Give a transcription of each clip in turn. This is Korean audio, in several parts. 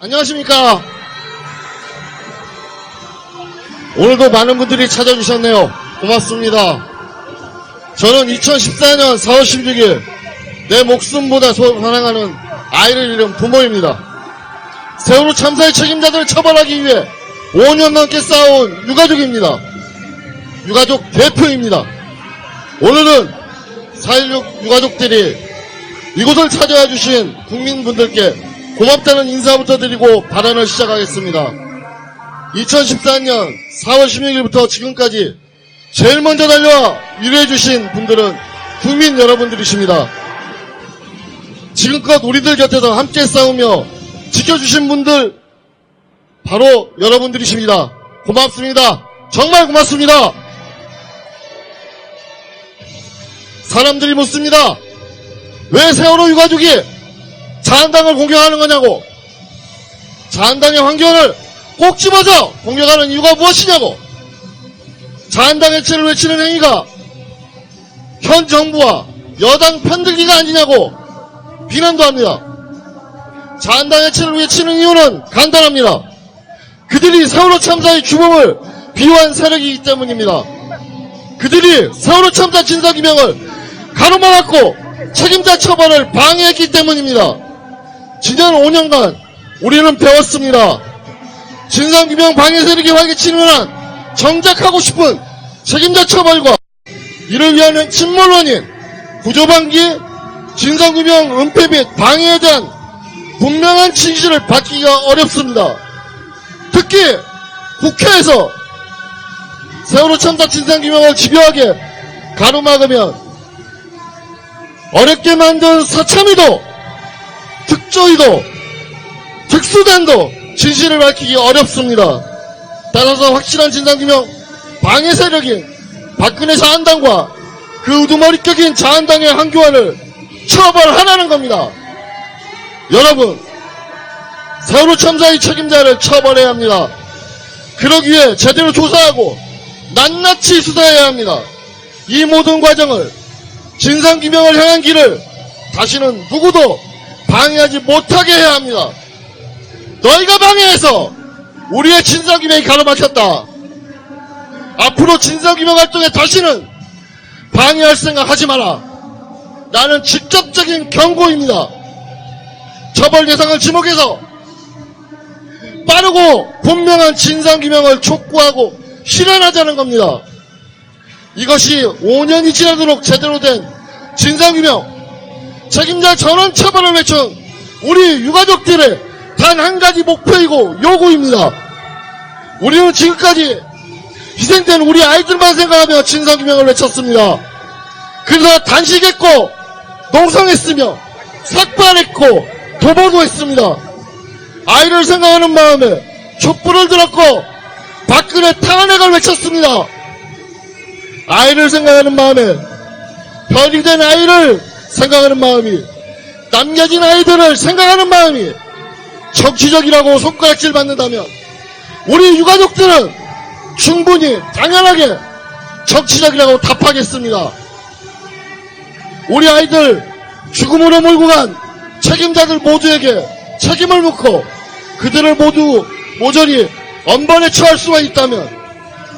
안녕하십니까. 오늘도 많은 분들이 찾아주셨네요. 고맙습니다. 저는 2014년 4월 16일 내 목숨보다 소- 사랑하는 아이를 잃은 부모입니다. 세월호 참사의 책임자들을 처벌하기 위해 5년 넘게 싸운 유가족입니다. 유가족 대표입니다. 오늘은 4.16 유가족들이 이곳을 찾아와 주신 국민분들께 고맙다는 인사부터 드리고 발언을 시작하겠습니다. 2014년 4월 16일부터 지금까지 제일 먼저 달려와 위로해 주신 분들은 국민 여러분들이십니다. 지금껏 우리들 곁에서 함께 싸우며 지켜주신 분들 바로 여러분들이십니다. 고맙습니다. 정말 고맙습니다. 사람들이 묻습니다. 왜 세월호 유가족이 자한당을 공격하는 거냐고. 자한당의 환경을 꼭 집어서 공격하는 이유가 무엇이냐고. 자한당 해체를 외치는 행위가 현 정부와 여당 편들기가 아니냐고 비난도 합니다. 자한당 해체를 외치는 이유는 간단합니다. 그들이 세월호 참사의 주범을 비호한 세력이기 때문입니다. 그들이 세월호 참사 진상규명을 가로막았고 책임자 처벌을 방해했기 때문입니다. 지난 5년간 우리는 배웠습니다. 진상규명 방해 세력이 활개치는 한 정작하고 싶은 책임자 처벌과 이를 위한 침몰 원인 구조방기 진상규명 은폐 및 방해에 대한 분명한 진실을 받기가 어렵습니다. 특히 국회에서 세월호 참사 진상규명을 집요하게 가로막으면 어렵게 만든 사참위도 특조위도 특수단도 진실을 밝히기 어렵습니다. 따라서 확실한 진상규명 방해 세력인 박근혜 자한당과 그 우두머리격인 자한당의 한교안을 처벌하라는 겁니다. 여러분, 세월호 참사의 책임자를 처벌해야 합니다. 그러기 위해 제대로 조사하고 낱낱이 수사해야 합니다. 이 모든 과정을 진상규명을 향한 길을 다시는 누구도 방해하지 못하게 해야 합니다. 너희가 방해해서 우리의 진상규명이 가로막혔다. 앞으로 진상규명 활동에 다시는 방해할 생각 하지 마라. 나는 직접적인 경고입니다. 처벌 대상을 지목해서 빠르고 분명한 진상규명을 촉구하고 실현하자는 겁니다. 이것이 5년이 지나도록 제대로 된 진상규명, 책임자 전원 처벌을 외친 우리 유가족들의 단 한 가지 목표이고 요구입니다. 우리는 지금까지 희생된 우리 아이들만 생각하며 진상규명을 외쳤습니다. 그래서 단식했고 농성했으며 삭발했고 도보도 했습니다. 아이를 생각하는 마음에 촛불을 들었고 박근혜 탄핵을 외쳤습니다. 아이를 생각하는 마음에 별이 된 아이를 생각하는 마음이 남겨진 아이들을 생각하는 마음이 정치적이라고 손가락질 받는다면 우리 유가족들은 충분히 당연하게 정치적이라고 답하겠습니다. 우리 아이들 죽음으로 몰고 간 책임자들 모두에게 책임을 묻고 그들을 모두 모조리 엄벌에 처할 수가 있다면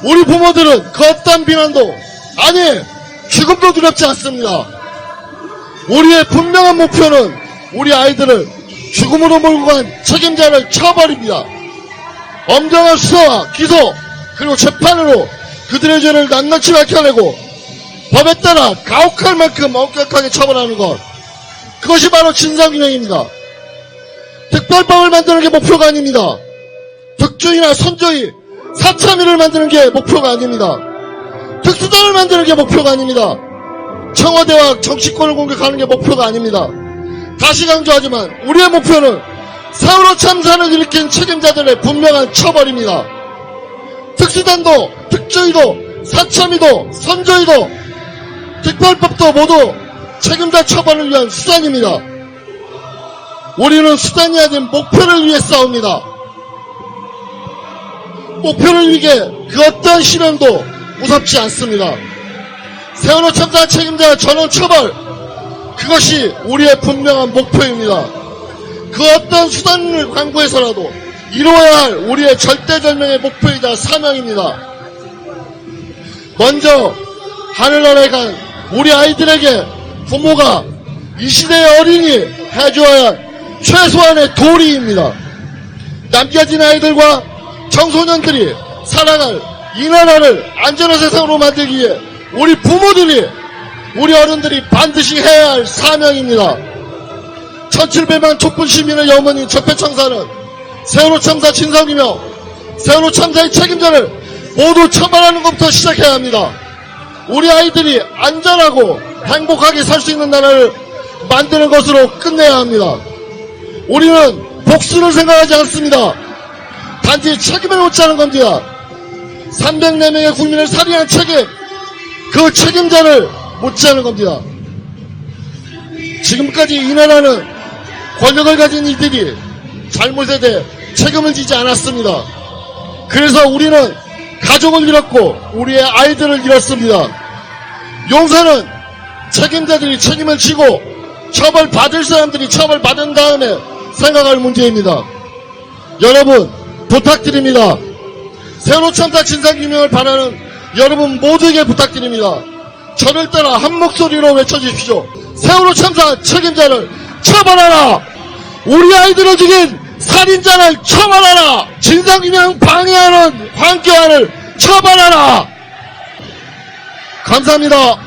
우리 부모들은 그 어떤 비난도 아니 죽음도 두렵지 않습니다. 우리의 분명한 목표는 우리 아이들을 죽음으로 몰고 간 책임자를 쳐버립니다. 엄정한 수사와 기소 그리고 재판으로 그들의 죄를 낱낱이 밝혀내고 법에 따라 가혹할 만큼 엄격하게 처벌하는 것 그것이 바로 진상규명입니다. 특별법을 만드는 게 목표가 아닙니다. 특조위나 선조위, 사참위를 만드는 게 목표가 아닙니다. 특수단을 만드는 게 목표가 아닙니다. 청와대와 정치권을 공격하는 게 목표가 아닙니다. 다시 강조하지만 우리의 목표는 세월호 참사를 일으킨 책임자들의 분명한 처벌입니다. 특수단도, 특조위도, 사참위도, 선조위도, 특별법도 모두 책임자 처벌을 위한 수단입니다. 우리는 수단이 아닌 목표를 위해 싸웁니다. 목표를 위해 그 어떤 시련도 무섭지 않습니다. 세월호 참사 책임자 전원 처벌 그것이 우리의 분명한 목표입니다. 그 어떤 수단을 강구해서라도 이루어야 할 우리의 절대절명의 목표이자 사명입니다. 먼저 하늘나라에 간 우리 아이들에게 부모가 이 시대의 어린이 해주어야 할 최소한의 도리입니다. 남겨진 아이들과 청소년들이 살아갈 이 나라를 안전한 세상으로 만들기 위해 우리 부모들이 우리 어른들이 반드시 해야 할 사명입니다. 1700만 촛불 시민의 염원인 적폐 청사는 세월호 참사 진상규명, 세월호 참사의 책임자를 모두 처벌하는 것부터 시작해야 합니다. 우리 아이들이 안전하고 행복하게 살 수 있는 나라를 만드는 것으로 끝내야 합니다. 우리는 복수를 생각하지 않습니다. 단지 책임을 묻자는 겁니다. 304명의 국민을 살인한 책임, 그 책임자를 묻자는 겁니다. 지금까지 이 나라는 권력을 가진 이들이 잘못에 대해 책임을 지지 않았습니다. 그래서 우리는 가족을 잃었고 우리의 아이들을 잃었습니다. 용서는 책임자들이 책임을 지고 처벌받을 사람들이 처벌받은 다음에 생각할 문제입니다. 여러분 부탁드립니다. 세월호 참사 진상규명을 바라는 여러분 모두에게 부탁드립니다. 저를 따라 한 목소리로 외쳐주십시오. 세월호 참사 책임자를 처벌하라! 우리 아이들을 죽인 살인자를 처벌하라! 진상규명 방해하는 황교안을 처벌하라! 감사합니다.